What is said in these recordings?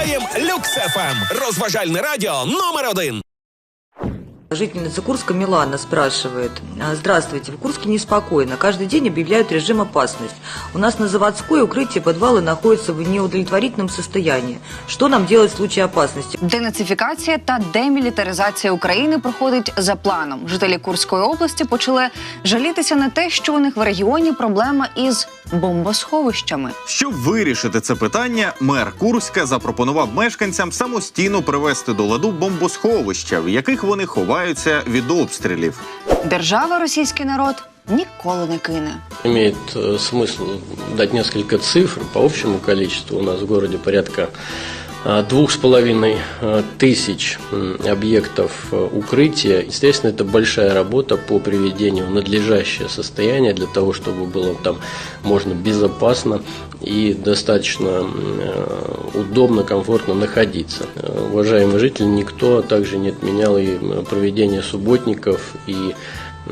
Слухаєм Люкс ФМ. Розважальне радіо номер один. Жительница Курска Милана спрашивает. «А, Здравствуйте, в Курске неспокойно. Каждый день объявляют режим опасность. У нас на заводской укрытие подвалы находятся в неудовлетворительном состоянии. Что нам делать в случае опасности? Денацифікація та демілітаризація України проходить за планом. Жителі Курської області почали жалітися на те, що у них в регіоні проблема із бомбосховищами. Щоб вирішити це питання, мер Курська запропонував мешканцям самостійно привести до ладу бомбосховища, в яких вони ховаються від обстрілів. Держава російський народ ніколи не кине. Имеет э, смысл дать несколько цифр по общему количеству. У нас в городе порядка двух с половиной а, тысяч объектов э, укрытия. Естественно, это большая работа по приведению в надлежащее состояние для того, чтобы было там можно безопасно и достаточно э, удобно, комфортно находиться. Э, Уважаемые жители, никто также не отменял и проведение субботников и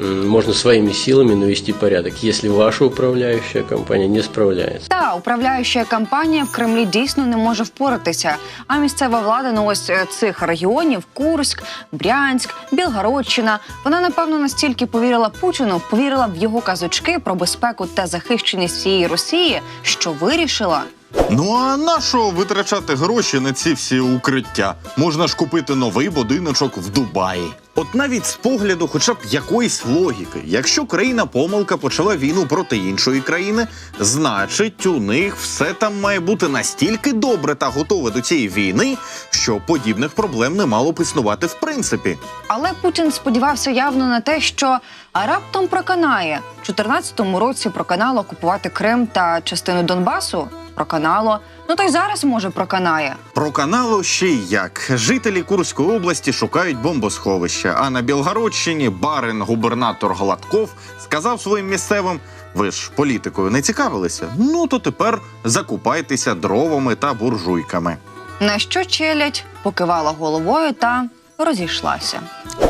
можно своими силами навести порядок, если ваша управляющая компания не справляется. Та управляюча кампанія в Кремлі дійсно не може впоратися. А місцева влада ну ось е, цих регіонів Курськ, Брянськ, Білгородщина. Вона напевно настільки повірила Путіну, повірила в його казочки про безпеку та захищеність всієї Росії, що вирішила. Ну а на що витрачати гроші на ці всі укриття? Можна ж купити новий будиночок в Дубаї. От навіть з погляду, хоча б якоїсь логіки, якщо країна помилка почала війну проти іншої країни, значить у них все там має бути настільки добре та готове до цієї війни, що подібних проблем не мало б існувати в принципі. Але Путін сподівався явно на те, що раптом проканає. У 14-му році проканало окупувати Крим та частину Донбасу. Проканало. Ну то й зараз може проканає. Про каналу ще й як. Жителі Курської області шукають бомбосховища. А на Білгородщині барин губернатор Гладков сказав своїм місцевим: ви ж політикою не цікавилися? Ну то тепер закупайтеся дровами та буржуйками. На що челядь покивала головою та розійшлася.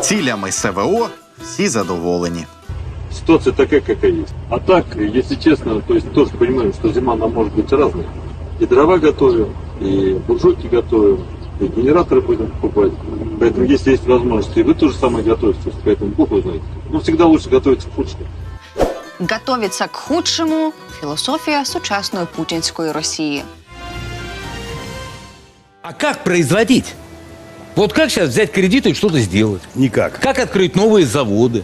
Цілями СВО всі задоволені. ситуация такая, какая есть. А так, если честно, то есть тоже понимаем, что зима нам может быть разной. И дрова готовим, и буржуйки готовим, и генераторы будем покупать. Поэтому, если есть возможность, и вы тоже самое готовитесь, поэтому Бог вы знаете. Но всегда лучше готовиться к худшему. Готовиться к худшому філософія сучасної путінської Росії. А как производить? Вот как сейчас взять кредит и что-то сделать? Никак. Как открыть новые заводы?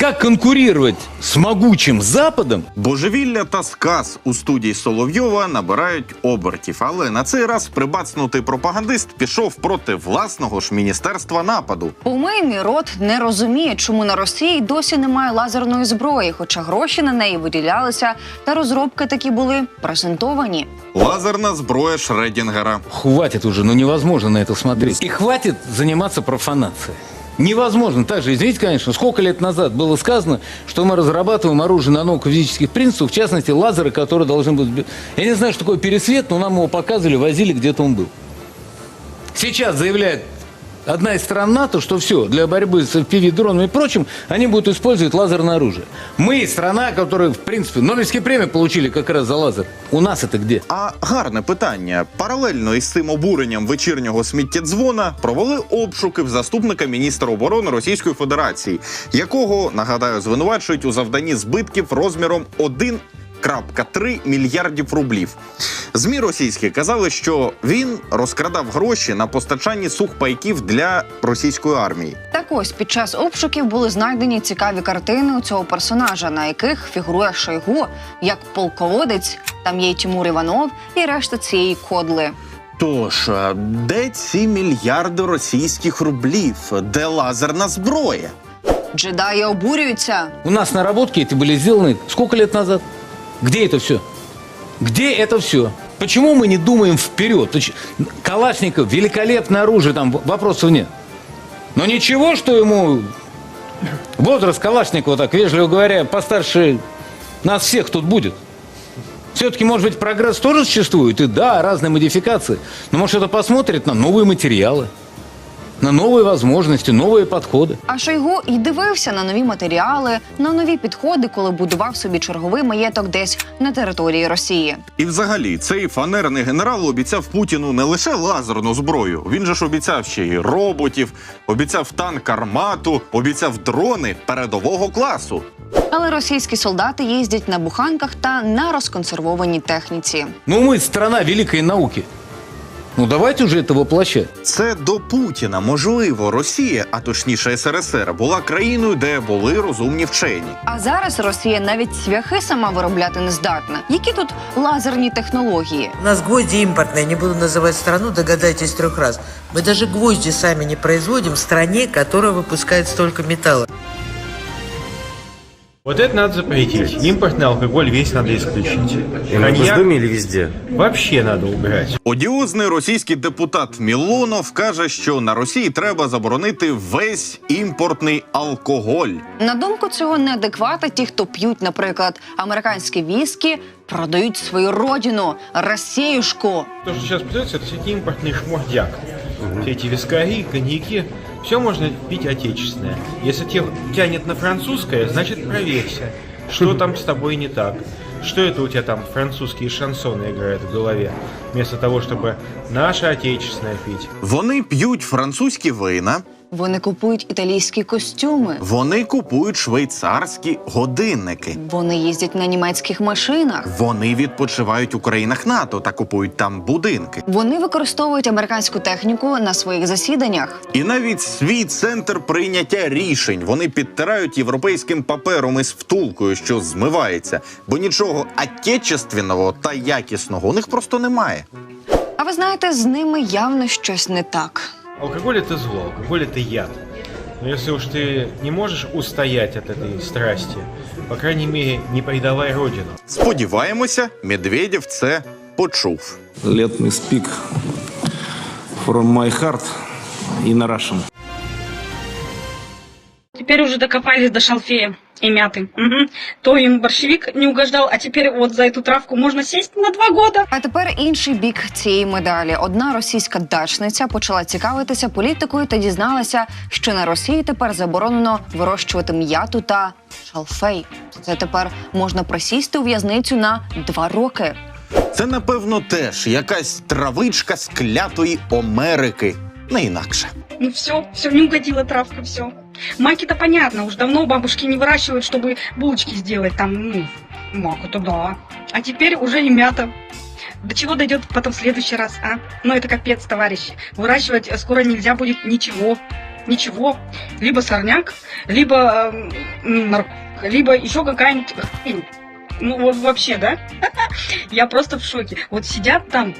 Как конкурировать с могучим Западом? Божевілля та сказ у студії Соловйова набирають обертів, але на цей раз прибацнутий пропагандист пішов проти власного ж міністерства нападу. Умийний рот не розуміє, чому на Росії досі немає лазерної зброї, хоча гроші на неї виділялися, та розробки такі були презентовані. Лазерна зброя Шредінгера. Хватит уже, ну невозможно на это смотреть. И хватит заниматься профанацией. Невозможно. Также, извините, конечно, сколько лет назад было сказано, что мы разрабатываем оружие на новых физических принципах, в частности, лазеры, которые должны быть... Я не знаю, что такое пересвет, но нам его показывали, возили, где-то он был. Сейчас заявляет одна из стран НАТО, что все, для борьбы с FPV-дронами и прочим, они будут использовать лазерное оружие. Мы страна, которая, в принципе, Нобелевские премии получили как раз за лазер. У нас это где? А гарне питання. Паралельно із цим обуренням вечірнього сміттєдзвона провели обшуки в заступника міністра оборони Російської Федерації, якого нагадаю звинувачують у завданні збитків розміром 1,3 мільярдів рублів. ЗМІ російські казали, що він розкрадав гроші на постачанні сухпайків для російської армії. Так ось під час обшуків були знайдені цікаві картини у цього персонажа, на яких фігурує Шойгу як полководець. Там є й Тимур Іванов і решта цієї кодли. Тож, а де ці мільярди російських рублів? Де лазерна зброя? Джедаї обурюються. У нас наработки эти были сделаны сколько лет назад? Где это все? Где это все? Почему мы не думаем вперед? Калашников великолепное оружие, там вопросов нет. Но ничего, что ему возраст Калашникова, так вежливо говоря, постарше нас всех тут будет. Все-таки, может быть, прогресс тоже существует, и да, разные модификации. Но может это посмотрит на новые материалы. на новые возможности, новые подходы. А Шойгу й дивився на нові матеріали, на нові підходи, коли будував собі черговий маєток десь на території Росії. І взагалі цей фанерний генерал обіцяв Путіну не лише лазерну зброю. Він же ж обіцяв ще й роботів, обіцяв танк армату, обіцяв дрони передового класу. Але російські солдати їздять на буханках та на розконсервованій техніці. Ну, мы страна великой науки. Ну, давайте уже это воплощать. Це до Путіна. Можливо, Росія, а точніше СРСР, була країною, де були розумні вчені. А зараз Росія навіть цвяхи сама виробляти не здатна. Які тут лазерні технології? У нас гвозди импортные, не буду называть страну, догадайтесь трех раз. Мы даже гвозди сами не производим в стране, которая выпускает столько металла. Вот это надо запретить. Импортный алкоголь весь надо исключить. И на Коньяк Госдуме или везде? вообще надо убирать. Одіозний російський депутат Мілонов каже, що на Росії треба заборонити весь імпортний алкоголь. На думку цього неадеквата, ті, хто п'ють, наприклад, американські віскі, продають свою родину, Росіюшку. То, что сейчас продается, это всякий импортный шмурдяк. Все эти вискари, коньяки, все можно пить отечественное. Если тебя тянет на французское, значит проверься, что там с тобой не так. Что это у тебя там французские шансоны играют в голове, вместо того, чтобы наше отечественное пить. Вони п'ють французькі вина, Вони купують італійські костюми. вони купують швейцарські годинники. Вони їздять на німецьких машинах. Вони відпочивають у країнах НАТО та купують там будинки. Вони використовують американську техніку на своїх засіданнях. І навіть свій центр прийняття рішень вони підтирають європейським папером із втулкою, що змивається, бо нічого отечественного та якісного у них просто немає. А ви знаєте, з ними явно щось не так. Алкоголь это зло, алкоголь это яд. Но если уж ты не можешь устоять от этой страсти, по крайней мере, не предавай родину. Сподіваємося, Медведєв це почув. Let me speak from my heart in Russian. Теперь уже докопались до шалфея И мяты. Мгм. То им борщевик не угождал, а теперь вот за эту травку можно сесть на два года. А тепер інший бік цієї медалі. Одна російська дачниця почала цікавитися політикою та дізналася, що на Росії тепер заборонено вирощувати м'яту та шалфей. Це тепер можна присісти у в'язницю на два роки. Це, напевно, теж якась травичка з клятої Америки. Не інакше. Ну все, все, не угодила травка, все. Маки-то понятно, уж давно бабушки не выращивают, чтобы булочки сделать там, ну, маку-то да. А теперь уже и мята. До чего дойдет потом в следующий раз, а? Ну это капец, товарищи. Выращивать скоро нельзя будет ничего. Ничего. Либо сорняк, либо, нар- либо еще какая-нибудь. Ну вот вообще, да? Я просто в шоке. Вот сидят там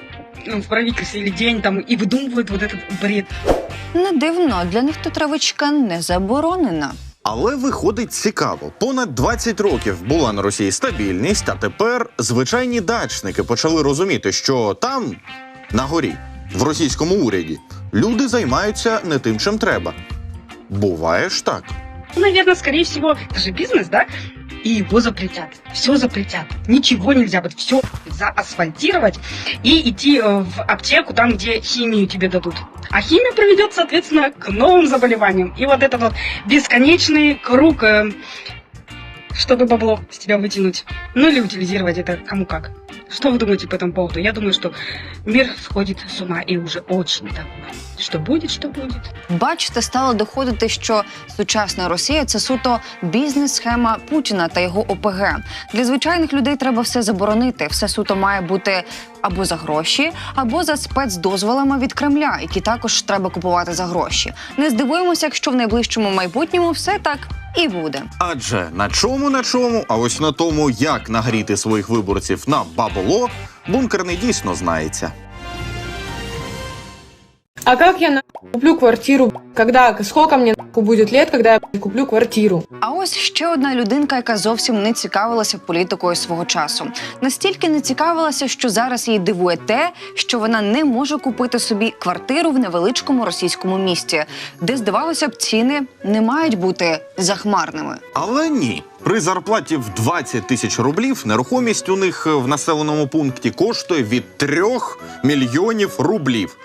в правительстве или день там и выдумывают вот этот бред. Не дивно, для них то травичка не заборонена. Але виходить цікаво. Понад 20 років була на Росії стабільність, а тепер звичайні дачники почали розуміти, що там, на горі, в російському уряді, люди займаються не тим, чим треба. Буває ж так. Ну, наверное, скорее всего, это же бизнес, да? И его запретят. Все запретят. Ничего нельзя будет. Все заасфальтировать и идти э, в аптеку, там, где химию тебе дадут. А химия приведет, соответственно, к новым заболеваниям. И вот этот вот бесконечный круг, э, чтобы бабло с тебя вытянуть. Ну или утилизировать это кому как. Что вы думаете по этому поводу? Я думаю, что мир сходит с ума и уже очень давно. Что будет, что будет. Бачите, стало доходити, що сучасна Росія це суто бізнес-схема Путіна та його ОПГ. Для звичайних людей треба все заборонити. Все суто має бути або за гроші, або за спецдозволами від Кремля, які також треба купувати за гроші. Не здивуємося, якщо в найближчому майбутньому все так і буде. Адже на чому на чому, а ось на тому, як нагріти своїх виборців на бабло, бункерний дійсно знається. А как я нахуй куплю квартиру? Когда, сколько мне нахуй будет лет, когда я блядь, куплю квартиру? А ось ще одна людинка, яка зовсім не цікавилася політикою свого часу. Настільки не цікавилася, що зараз її дивує те, що вона не може купити собі квартиру в невеличкому російському місті, де здавалося б, ціни не мають бути захмарними. Але ні. При зарплаті в 20 тисяч рублів нерухомість у них в населеному пункті коштує від 3 мільйонів рублів.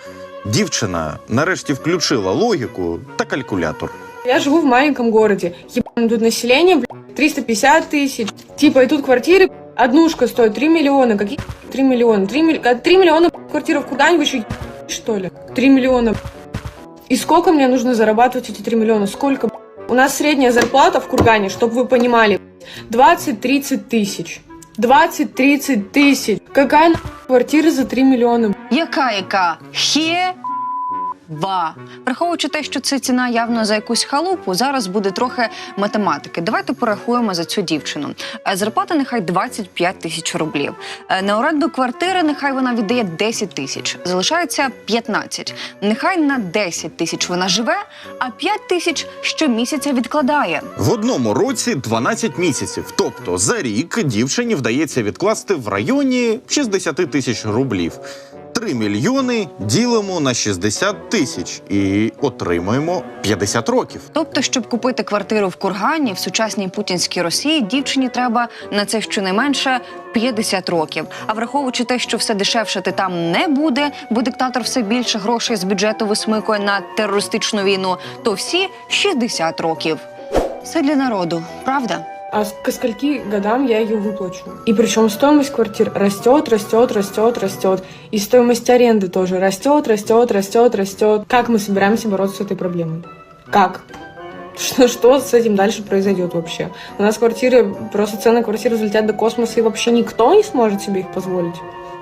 Дівчина нарешті включила логіку та калькулятор. Я живу в маленьком городе. Ебаное тут население, блядь, 350 тысяч. Типа, и тут квартиры, однушка стоит 3 миллиона. Какие 3 миллиона? 3, милли- 3 миллиона квартира в Кургане, вы что, что ли? 3 миллиона. И сколько мне нужно зарабатывать эти 3 миллиона? Сколько? У нас средняя зарплата в Кургане, чтобы вы понимали, 20-30 тысяч. 20-30 тысяч. Какая на квартира за 3 миллиона? Яка яка? Хе. Ва. Враховуючи те, що це ціна явно за якусь халупу, зараз буде трохи математики. Давайте порахуємо за цю дівчину. Е, Зарплата нехай 25 тисяч рублів. Е, На оренду квартири нехай вона віддає 10 тисяч. Залишається 15. Нехай на 10 тисяч вона живе, а 5 тисяч щомісяця відкладає. В одному році 12 місяців. Тобто за рік дівчині вдається відкласти в районі 60 тисяч рублів. 3 мільйони ділимо на 60 тисяч і отримуємо 50 років. Тобто, щоб купити квартиру в Кургані в сучасній путінській Росії, дівчині треба на це щонайменше 50 років. А враховуючи те, що все дешевшати там не буде, бо диктатор все більше грошей з бюджету висмикує на терористичну війну, то всі 60 років. Все для народу, правда? А к скольки годам я ее выплачу? И причем стоимость квартир растет, растет, растет, растет. И стоимость аренды тоже растет, растет, растет, растет. Как мы собираемся бороться с этой проблемой? Как? Что, что с этим дальше произойдет вообще? У нас квартиры, просто цены квартир взлетят до космоса, и вообще никто не сможет себе их позволить.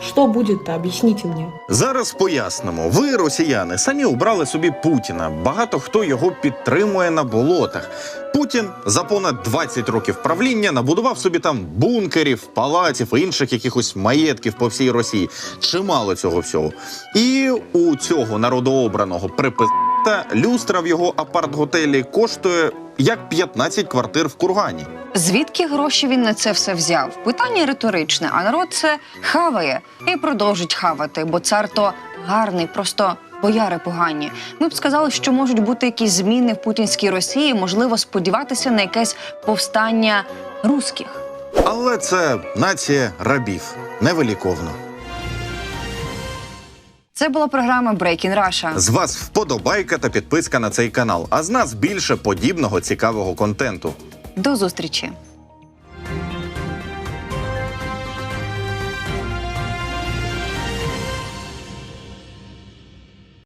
Что будет-то? Объясните мне. Зараз пояснимо. Ви, росіяни, самі обрали собі Путіна. Багато хто його підтримує на болотах. Путін за понад 20 років правління набудував собі там бункерів, палаців інших якихось маєтків по всій Росії. Чимало цього всього. І у цього народообраного приписта люстра в його апарт-готелі коштує як 15 квартир в Кургані. Звідки гроші він на це все взяв? Питання риторичне, а народ це хаває і продовжить хавати, бо цар то гарний, просто бояри погані. Ми б сказали, що можуть бути якісь зміни в путінській Росії, можливо, сподіватися на якесь повстання русських. Але це нація рабів невиліковно. Це була програма Breaking Russia. З вас вподобайка та підписка на цей канал. А з нас більше подібного цікавого контенту. До зустрічі.